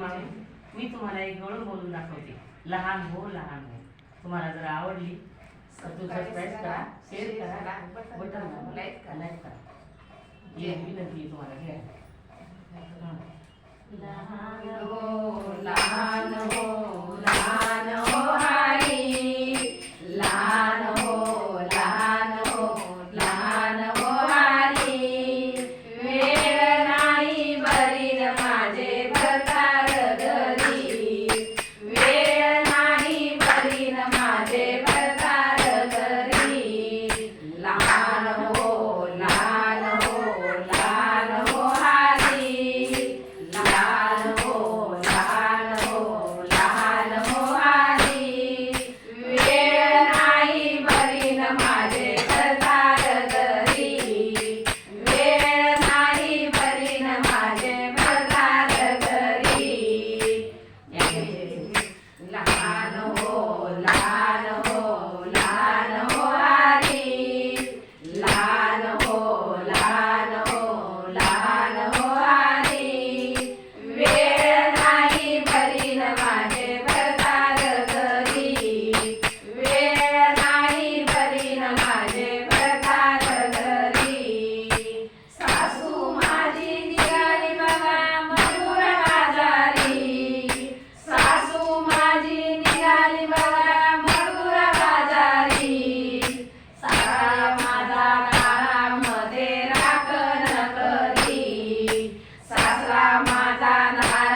मागे मी तुम्हाला एक गळून बोलून दाखवते. लहान हो लहान हो. तुम्हाला जर आवडली तर तू सबस्क्राईब करा. शेअर करा. बटन लाईक करा. लाईक करा. ये विनंती तुम्हाला घ्या. लहान हो लहान हो. माझा ना